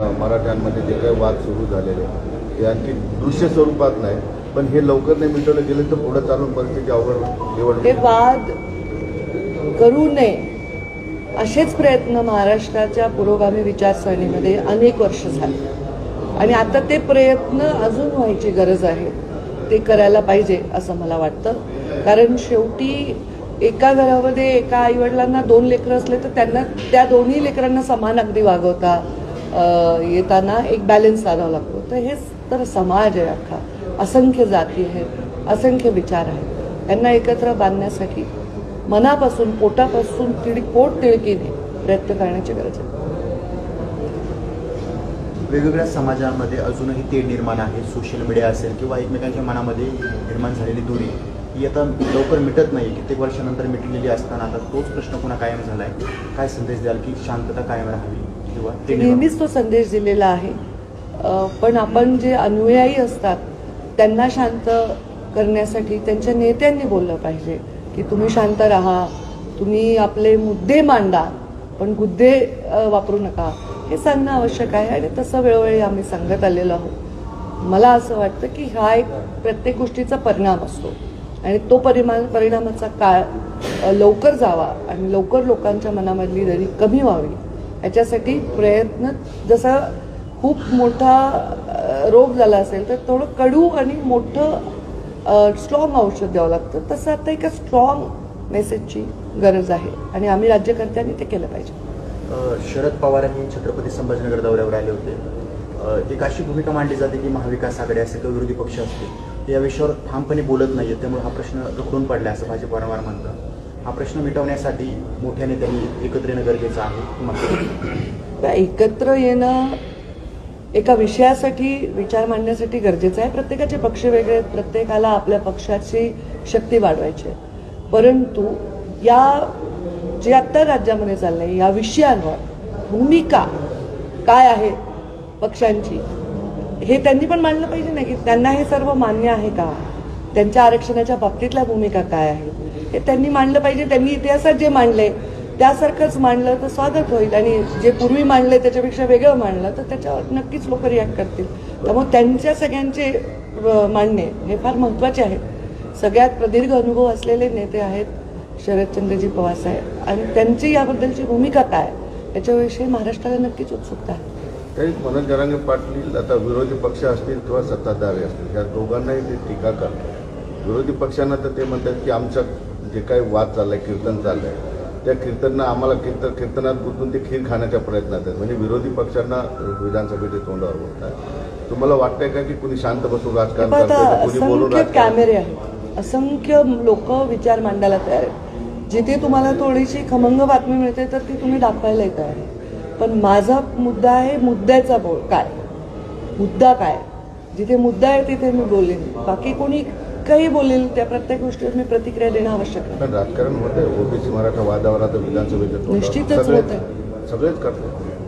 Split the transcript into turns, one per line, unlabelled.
मराठ्यांमध्ये जे काही वाद सुरू झालेले ते आणखी दृश्य स्वरूपात नाही पण हे लवकर नाही मिटवलं गेलं तर पुढे चालून परिस्थिती अवघड
हे वाद करू नये असेच प्रयत्न महाराष्ट्राच्या पुरोगामी विचारसरणीमध्ये अनेक वर्ष झाले. आणि आता ते प्रयत्न अजून व्हायची गरज आहे ते करायला पाहिजे असं मला वाटतं. कारण शेवटी एका घरामध्ये एका आईवडिलांना दोन लेकरं असले तर त्यांना त्या दोन्ही लेकरांना समान अगदी वागवता येताना एक बॅलन्स साधावा लागतो. तर हेच तर समाज आहे अख्खा. असंख्य जाती आहेत असंख्य विचार आहेत. त्यांना एकत्र बांधण्यासाठी मनापासून पोटापासून तिळ पोट तिळकीने प्रयत्न करण्याची गरज आहे.
वेगवेगळ्या समाजामध्ये अजूनही ते निर्माण आहे. सोशल मीडिया असेल किंवा एकमेकांच्या मनामध्ये निर्माण झालेली दूरी ही आता लवकर मिटत नाही. कित्येक वर्षानंतर मिटलेली असताना आता तोच प्रश्न पुन्हा कायम झाला आहे काय संदेश द्याल की शांतता कायम राहावी?
नेहमीच तो संदेश दिलेला आहे. पण आपण जे अनुयायी असतात त्यांना शांत करण्यासाठी त्यांच्या नेत्यांनी बोललं पाहिजे की तुम्ही शांत राहा तुम्ही आपले मुद्दे मांडा पण गुद्दे वापरू नका. हे सांगणं आवश्यक आहे आणि तसं वेळोवेळी आम्ही सांगत आलेलो आहोत. मला असं वाटतं की हा एक प्रत्येक गोष्टीचा परिणाम असतो. आणि तो परिमा परिणामाचा काळ लवकर जावा आणि लवकर लोकांच्या मनामधली दरी कमी व्हावी. याच्यासाठी प्रयत्न जसा खूप मोठा रोग झाला असेल तर थोडं कडू आणि मोठं स्ट्रॉंग औषध द्यावं लागतं. तसं आता एका स्ट्रॉंग मेसेजची गरज आहे. आणि आम्ही राज्यकर्त्यांनी ते केलं पाहिजे.
शरद शरद पवारांनी छत्रपती संभाजीनगर दौऱ्यावर आले होते. एक अशी भूमिका मांडली जाते की महाविकास आघाडी असेल किंवा विरोधी पक्ष असतील ते या विषयावर ठामपणे बोलत नाहीये त्यामुळे हा प्रश्न रखडून पडला असं भाजप वारंवार म्हणतं. हा प्रश्न मिटवण्यासाठी मोठ्या नेत्यांनी एकत्र येणं गरजेचं आहे. मग
एकत्र येणं एका विषयासाठी विचार मांडण्यासाठी गरजेचं आहे. प्रत्येकाचे पक्ष वेगळे आहेत. प्रत्येकाला आपल्या पक्षाची शक्ती वाढवायची आहे. परंतु या जे आत्ता राज्यामध्ये चाललंय या विषयांवर भूमिका काय आहे पक्षांची हे त्यांनी पण मांडलं पाहिजे ना की त्यांना हे सर्व मान्य आहे का? त्यांच्या आरक्षणाच्या बाबतीतल्या भूमिका काय आहेत? हे त्यांनी मांडलं पाहिजे त्यांनी इतिहासात जे मांडले त्यासारखंच मांडलं तर स्वागत होईल. आणि जे पूर्वी मांडले त्याच्यापेक्षा वेगळं मांडलं तर त्याच्यावर नक्कीच लोक रिॲक्ट करतील. त्यामुळे त्यांच्या सगळ्यांचे मांडणे हे फार महत्त्वाचे आहेत. सगळ्यात प्रदीर्घ अनुभव असलेले नेते आहेत शरदचंद्रजी पवार साहेब. आणि त्यांची याबद्दलची भूमिका काय? याच्याविषयी महाराष्ट्राला नक्कीच उत्सुकता आहे.
काही मनोज जरांगे पाटील आता विरोधी पक्ष असतील किंवा सत्ताधारी असतील या दोघांनाही ते टीका करतात. विरोधी पक्षांना तर ते म्हणतात की आमचं जे काही वाद चाललाय कीर्तन चाललंय त्या कीर्तननं आम्हाला कीर्तन कीर्तनात गुंतून ते खीर खाण्याच्या प्रयत्नात आहेत. म्हणजे विरोधी पक्षांना विधानसभेचे तोंडावर बोलतात तुम्हाला वाटतंय का की कुणी शांत बसून राजकारण करतंय कुणी बोलून
कॅमेरे आहेत. असंख्य लोक विचार मांडायला तयार आहेत. जिथे तुम्हाला थोडीशी खमंग बातमी मिळते तर ती तुम्ही दाखवायला तयार आहे पण माझा मुद्दा आहे मुद्द्याचा बोल काय? मुद्दा काय? जिथे मुद्दा आहे तिथे मी बोलेन. बाकी कोणी काही बोलेल त्या प्रत्येक गोष्टीवर मी प्रतिक्रिया देणं आवश्यक आहे
पण राजकारण होतंय ओबीसी मराठा वादावर आता विधानसभेच्या
निश्चितच होतंय.
सगळेच करतात